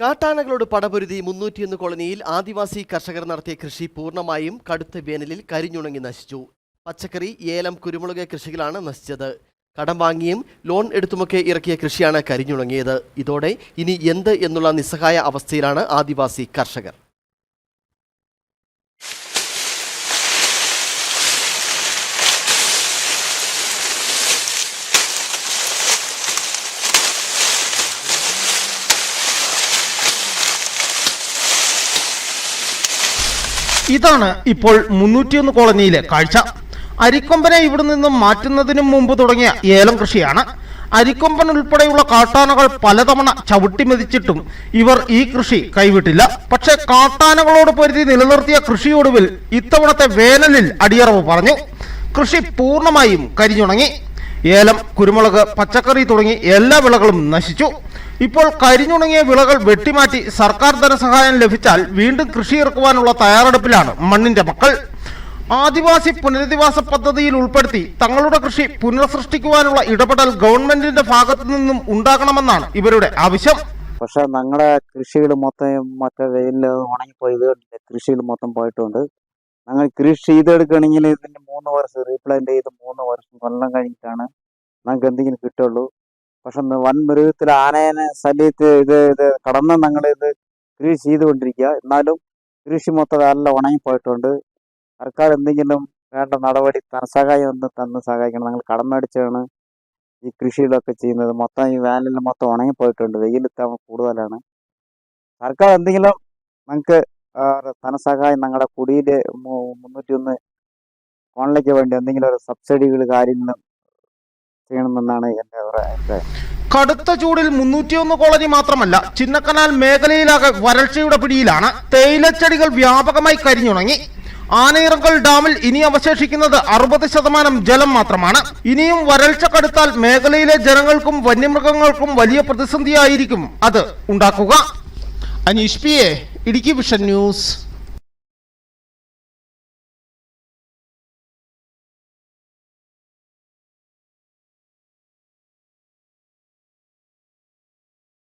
കാട്ടാനകളോട് പടപൊരുതി മുന്നൂറ്റിയൊന്ന് കോളനിയിൽ ആദിവാസി കർഷകർ നടത്തിയ കൃഷി പൂർണമായും കടുത്ത വേനലിൽ കരിഞ്ഞുണങ്ങി നശിച്ചു. പച്ചക്കറി ഏലം കുരുമുളക് കൃഷികളാണ് നശിച്ചത്. കടം വാങ്ങിയും ലോൺ എടുത്തുമൊക്കെ ഇറക്കിയ കൃഷിയാണ് കരിഞ്ഞുണങ്ങിയത്. ഇതോടെ ഇനി എന്ത് എന്നുള്ള നിസ്സഹായ അവസ്ഥയിലാണ് ആദിവാസി കർഷകർ. ഇതാണ് ഇപ്പോൾ മുന്നൂറ്റിയൊന്ന് കോളനിയിലെ കാഴ്ച. അരിക്കൊമ്പനെ ഇവിടെ നിന്നും മാറ്റുന്നതിനും മുമ്പ് തുടങ്ങിയ ഏലം കൃഷിയാണ്. അരിക്കൊമ്പൻ ഉൾപ്പെടെയുള്ള കാട്ടാനകൾ പലതവണ ചവിട്ടിമെതിച്ചിട്ടും ഇവർ ഈ കൃഷി കൈവിട്ടില്ല. പക്ഷേ കാട്ടാനകളോട് പൊരുതി നിലനിർത്തിയ കൃഷിയൊടുവിൽ ഇത്തവണത്തെ വേനലിൽ അടിയറവ് പറഞ്ഞു. കൃഷി പൂർണമായും കരിഞ്ഞുണങ്ങി. ഏലം കുരുമുളക് പച്ചക്കറി തുടങ്ങി എല്ലാ വിളകളും നശിച്ചു. ഇപ്പോൾ കരിഞ്ഞുണങ്ങിയ വിളകൾ വെട്ടിമാറ്റി സർക്കാർ ധനസഹായം ലഭിച്ചാൽ വീണ്ടും കൃഷി ഇറക്കുവാനുള്ള തയ്യാറെടുപ്പിലാണ് മണ്ണിന്റെ മക്കൾ. ആദിവാസി പുനരധിവാസ പദ്ധതിയിൽ ഉൾപ്പെടുത്തി തങ്ങളുടെ കൃഷി പുനഃസൃഷ്ടിക്കുവാനുള്ള ഇടപെടൽ ഗവൺമെന്റിന്റെ ഭാഗത്തു നിന്നും ഉണ്ടാകണമെന്നാണ് ഇവരുടെ ആവശ്യം. പക്ഷെ ഞങ്ങളുടെ കൃഷികൾ മൊത്തം മറ്റേ വെയിലിൽ ഉണങ്ങിപ്പോയത് കൃഷികൾ മൊത്തം പോയിട്ടുണ്ട്. ഞങ്ങൾ കൃഷി ചെയ്തെടുക്കുകയാണെങ്കിൽ ഇതിന്റെ മൂന്ന് വർഷം റീപ്ലാന്റ് ചെയ്ത് മൂന്ന് വർഷം കൊല്ലം കഴിഞ്ഞിട്ടാണ് ഞങ്ങൾക്ക് എന്തെങ്കിലും കിട്ടുള്ളൂ. പക്ഷെ വൻ മൃഗത്തിൽ ആനേനെ ശല്യത്ത് ഇത് ഇത് കടന്ന് ഞങ്ങൾ ഇത് കൃഷി ചെയ്തുകൊണ്ടിരിക്കുക എന്നാലും കൃഷി മൊത്തം എല്ലാം ഉണങ്ങിപ്പോയിട്ടുണ്ട് സർക്കാർ എന്തെങ്കിലും വേണ്ട നടപടി ധനസഹായം ഒന്ന് തന്ന് സഹായിക്കണം. ഞങ്ങൾ കടം മേടിച്ചാണ് ഈ കൃഷിയിലൊക്കെ ചെയ്യുന്നത്. മൊത്തം ഈ വേനലിൽ മൊത്തം ഉണങ്ങിപ്പോയിട്ടുണ്ട് വെയിലെത്താൻ കൂടുതലാണ്. സർക്കാർ എന്തെങ്കിലും ഞങ്ങൾക്ക് ധനസഹായം ഞങ്ങളുടെ കുടിയിൽ മുന്നൂറ്റി ഒന്ന് കോണിലേക്ക് വേണ്ടി എന്തെങ്കിലും ഒരു സബ്സിഡികൾ കാര്യങ്ങളും ചെയ്യണമെന്നാണ് ഒരു അഭിപ്രായം. കടുത്ത ചൂടിൽ മുന്നൂറ്റിയൊന്ന് കോളനി മാത്രമല്ല ചിന്നക്കനാൽ മേഖലയിലാകെ വരൾച്ചയുടെ പിടിയിലാണ്. തേയിലച്ചെടികൾ വ്യാപകമായി കരിഞ്ഞുണങ്ങി. ആനയിറങ്കൽ ഡാമിൽ ഇനി അവശേഷിക്കുന്നത് അറുപത് ശതമാനം ജലം മാത്രമാണ്. ഇനിയും വരൾച്ച കടുത്താൽ മേഖലയിലെ ജനങ്ങൾക്കും വന്യമൃഗങ്ങൾക്കും വലിയ പ്രതിസന്ധിയായിരിക്കും അത് ഉണ്ടാക്കുക. Aneesh P A Idukki vision news.